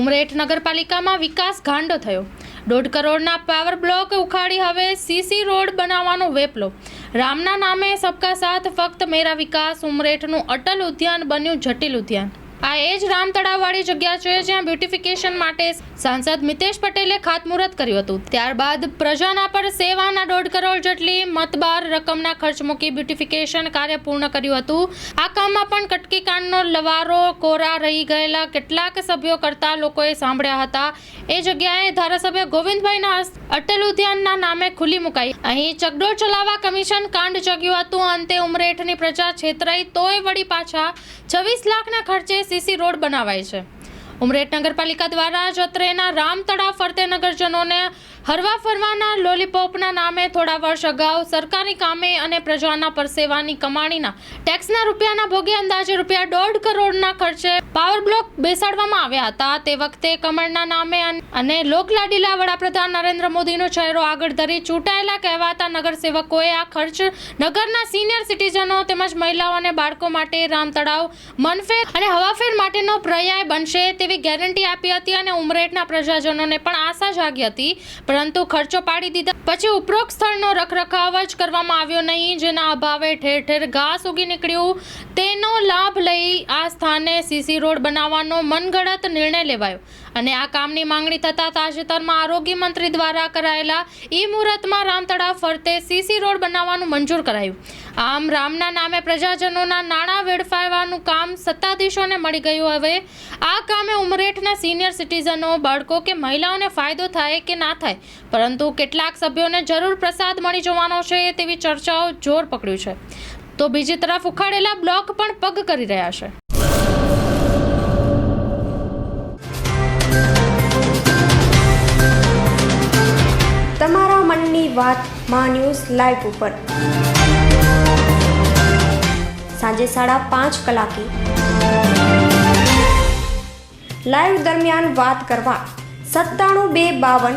ઉમરેઠ નગરપાલિકામાં વિકાસ ગાંડો થયો. દોઢ કરોડના પાવર બ્લોક ઉખાડી હવે સીસી રોડ બનાવવાનો વેપલો. રામના નામે સબકા સાથ ફક્ત મેરા વિકાસ ઉમરેઠનું અટલ ઉદ્યાન બન્યું જટિલ ઉદ્યાન. આ એ જ રામ તળાવવાળી જગ્યા છે જ્યાં બ્યુટિફિકેશન માટે સાંસદ મિતેશ પટેલે ખાતમુહૂર્ત કર્યું હતું. ત્યારબાદ પ્રજાના પર સેવાના દોઢ કરોડ જેટલી મતબાર રકમના ખર્ચ મૂકી બ્યુટિફિકેશન કાર્ય પૂર્ણ કર્યું હતું. આ કામમાં પણ કટકી કાંડનો લવારો, કોરા રહી ગયેલા કેટલાક સભ્યો કરતા લોકોએ સાંભળ્યા હતા. એ જગ્યાએ ધારાસભ્ય ગોવિંદભાઈના અટલ ઉદ્યાનના નામે ખુલ્લી મુકાઈ. અહીં ચકડોળ ચલાવવા કમિશન કાંડ જગ્યું હતું. અંતે ઉમરેઠની પ્રજા છેતરાઈ તોય વળી પાછા છવ્વીસ લાખના ખર્ચે સીસી રોડ બનાવાય છે. ઉમરેઠ નગરપાલિકા દ્વારા જત્રેના રામ તળાવ ફરતે નગરજનોને હરવા ફરવાના લોલીપોપના નામે થોડા વર્ષ અગાઉ સરકારી કામે અને પ્રજાના પરસેવાની કમાણીના ટેક્સના રૂપિયાના ભોગે અંદાજે રૂપિયા દોઢ કરોડના ખર્ચે પાવર બ્લોક બેસાડવામાં આવ્યા હતા. તે વખતે કમળના નામે અને લોકલાડીલા વડાપ્રધાન નરેન્દ્ર મોદીનો ચહેરો આગળ ધરી ચૂંટાયેલા કહેવાતા નગરસેવકોએ આ ખર્ચ નગરના સિનિયર સિટીઝનો તેમજ મહિલાઓ અને બાળકો માટે રામ તળાવ મનફેર અને હવાફેર માટેનો પર્યાય બનશે તેવી ગેરંટી આપી હતી અને ઉમરેઠના પ્રજાજનોને પણ આશા જાગી હતી. પરંતુ ખર્ચો પાડી દીધા. પછી ઉપરોક્ત સ્થળનો રખરખાવ જ કરવામાં આવ્યો નહીં, જેના અભાવે ઠેર ઠેર ઘાસ ઉગી નીકળ્યું. તેનો લાભ લઈ આ સ્થાને સીસી રોડ બનાવવાનો મનગળત નિર્ણય લેવાયો. અને આ કામની માંગણી થતાં તાજેતરમાં આરોગ્ય મંત્રી દ્વારા કરાયેલા ઈ મુહૂર્તમાં રામતળાવ ફરતે સીસી રોડ બનાવવાનું મંજૂર કરાયું. આમ રામના નામે પ્રજાજનોના નાણાં વેડફાવવાનું કામ સત્તાધીશોને મળી ગયું. હવે આ કામે ઉમરેઠના સિનિયર સિટીઝનો, બાળકો કે મહિલાઓને ફાયદો થાય કે ના થાય પરંતુ કેટલાક સભ્યોને જરૂર પ્રસાદ મળી જવાનો છે તેવી ચર્ચાઓ જોર પકડ્યું છે. તો બીજી તરફ ઉખાડેલા બ્લોક પણ પગ કરી રહ્યા છે. તમારા મનની વાતમાં ન્યૂઝ લાઈવ ઉપર. સાંજે સાડા પાંચ કલાકે. લાઈવ દરમિયાન વાત કરવા સત્તાણું બે બાવન